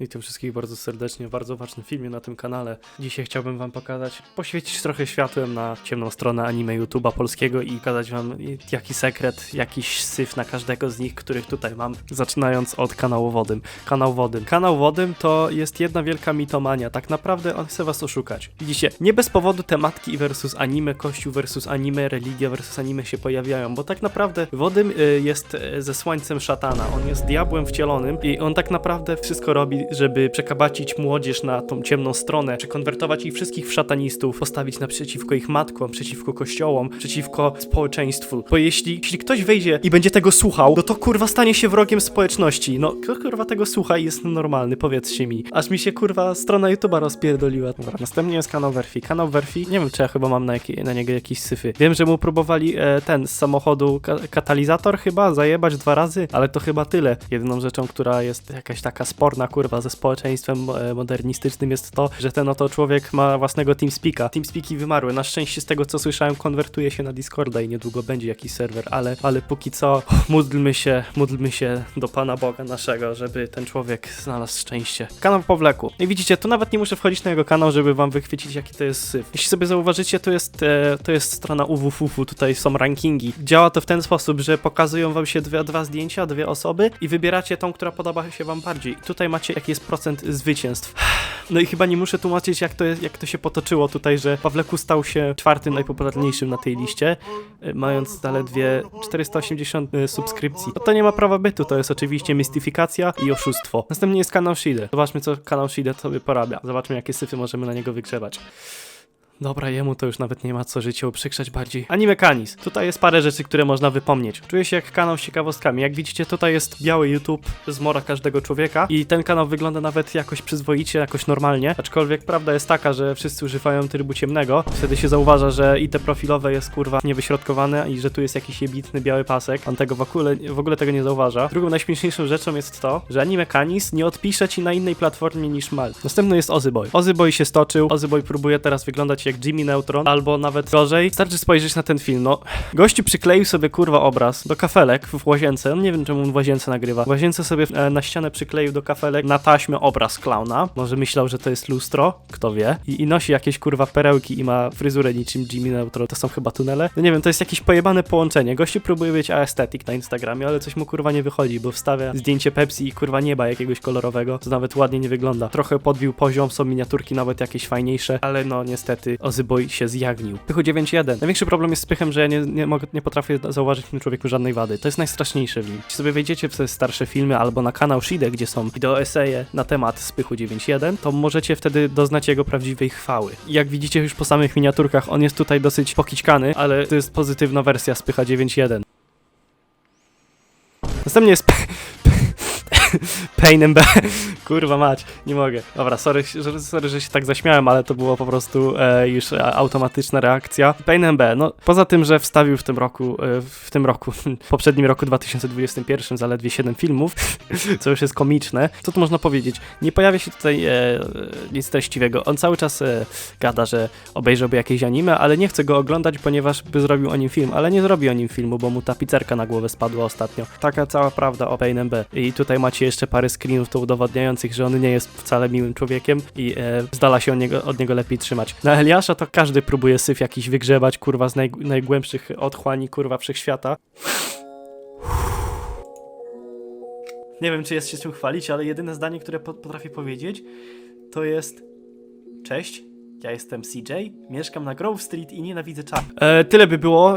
Witam wszystkich bardzo serdecznie w bardzo ważnym filmie na tym kanale. Dzisiaj chciałbym wam pokazać, poświecić trochę światłem na ciemną stronę anime YouTube'a polskiego i pokazać wam jaki sekret, jakiś syf na każdego z nich, których tutaj mam. Zaczynając od kanału Wodym. Kanał Wodym. Kanał Wodym to jest jedna wielka mitomania. Tak naprawdę on chce was oszukać. Widzicie, nie bez powodu tematki versus anime, kościół versus anime, religia versus anime się pojawiają, bo tak naprawdę Wodym y, jest y, ze słońcem szatana. On jest diabłem wcielonym i on tak naprawdę wszystko robi, żeby przekabacić młodzież na tą ciemną stronę, przekonwertować ich wszystkich w szatanistów, postawić naprzeciwko ich matkom, przeciwko kościołom, przeciwko społeczeństwu. Bo jeśli, jeśli ktoś wejdzie i będzie tego słuchał, no to kurwa stanie się wrogiem społeczności. No, kto kurwa tego słucha i jest normalny, powiedzcie mi. Aż mi się kurwa strona YouTube'a rozpierdoliła. Dobra, następnie jest kanał Werfi. Kanał Werfi, nie wiem czy ja chyba mam na, na niego jakieś syfy. Wiem, że mu próbowali e, ten z samochodu ka katalizator chyba zajebać dwa razy, ale to chyba tyle. Jedyną rzeczą, która jest jakaś taka sporna kurwa ze społeczeństwem e, modernistycznym jest to, że ten oto człowiek ma własnego TeamSpeaka. TeamSpeaki wymarły. Na szczęście z tego co słyszałem konwertuje się na Discorda i niedługo będzie jakiś serwer, ale, ale póki co módlmy się, módlmy się do Pana Boga naszego, żeby ten człowiek znalazł szczęście. Kanał Powleku. I widzicie, tu nawet nie muszę wchodzić na jego kanał, żeby wam wychwycić jaki to jest syf. Jeśli sobie zauważycie, to jest, e, to jest strona UWFUFU, tutaj są rankingi. Działa to w ten sposób, że pokazują wam się dwie, dwa zdjęcia, dwie osoby i wybieracie tą, która podoba się wam bardziej. I tutaj macie jaki jest procent zwycięstw. No i chyba nie muszę tłumaczyć, jak to, jak to się potoczyło tutaj, że Pawleku stał się czwartym najpopularniejszym na tej liście, e, mając zaledwie 480 e, subskrypcji. No to nie ma prawa bytu, to jest oczywiście mistyfikacja i oszustwo. Następnie jest kanał Shide. Zobaczmy, co kanał Shide sobie porabia. Zobaczmy, jakie syfy możemy na niego wygrzebać. Dobra, jemu to już nawet nie ma co życie uprzykrzać bardziej. Anime Canis. Tutaj jest parę rzeczy, które można wypomnieć. Czuję się jak kanał z ciekawostkami. Jak widzicie, tutaj jest biały YouTube z mora każdego człowieka i ten kanał wygląda nawet jakoś przyzwoicie, jakoś normalnie. Aczkolwiek prawda jest taka, że wszyscy używają trybu ciemnego. Wtedy się zauważa, że i te profilowe jest kurwa niewyśrodkowane i że tu jest jakiś jebitny biały pasek. On tego w ogóle, w ogóle tego nie zauważa. Drugą najśmieszniejszą rzeczą jest to, że Anime Canis nie odpisze ci na innej platformie niż Mal. Następny jest Ozyboy. Ozyboy się stoczył. Ozyboy próbuje teraz wyglądać jak Jimmy Neutron, albo nawet gorzej. Starczy spojrzeć na ten film. No, gościu przykleił sobie kurwa obraz do kafelek w łazience. No, nie wiem czemu on w łazience nagrywa. W łazience sobie e, na ścianę przykleił do kafelek na taśmę obraz klauna. Może myślał, że to jest lustro, kto wie. I, I nosi jakieś kurwa perełki i ma fryzurę niczym Jimmy Neutron. To są chyba tunele. No nie wiem, to jest jakieś pojebane połączenie. Gościu próbuje być aesthetic na Instagramie, ale coś mu kurwa nie wychodzi, bo wstawia zdjęcie Pepsi i kurwa nieba jakiegoś kolorowego, to nawet ładnie nie wygląda. Trochę podbił poziom, są miniaturki nawet jakieś fajniejsze, ale no niestety Ozyboy się zjagnił. Pychu 9.1. Największy problem jest z pychem, że ja nie, nie, mogę, nie potrafię zauważyć w tym człowieku żadnej wady. To jest najstraszniejsze w nim. Jeśli sobie wejdziecie w starsze filmy albo na kanał Shide, gdzie są wideo eseje na temat Spychu 9.1, to możecie wtedy doznać jego prawdziwej chwały. Jak widzicie już po samych miniaturkach, on jest tutaj dosyć pokićkany, ale to jest pozytywna wersja Spycha 9.1. Następnie jest Pain and. Kurwa mać, nie mogę. Dobra, sorry, że- sorry, że się tak zaśmiałem, ale to było po prostu e, już e, automatyczna reakcja. Pain and no poza tym, że wstawił w tym roku, e, w tym roku, w poprzednim roku 2021 zaledwie 7 filmów, co już jest komiczne, co tu można powiedzieć? Nie pojawia się tutaj e, nic treściwego. On cały czas e, gada, że obejrzałby jakieś anime, ale nie chce go oglądać, ponieważ by zrobił o nim film, ale nie zrobi o nim filmu, bo mu ta pizzerka na głowę spadła ostatnio. Taka cała prawda o Pain and. I tutaj macie jeszcze parę screenów to udowodniających, że on nie jest wcale miłym człowiekiem i e, z dala się od niego, od niego lepiej trzymać. Na Eliasza to każdy próbuje syf jakiś wygrzebać, kurwa, z naj, najgłębszych otchłani, kurwa, wszechświata. Nie wiem, czy jest się czym chwalić, ale jedyne zdanie, które po- potrafię powiedzieć, to jest Cześć, ja jestem CJ, mieszkam na Grove Street i nienawidzę czap. E, tyle by było.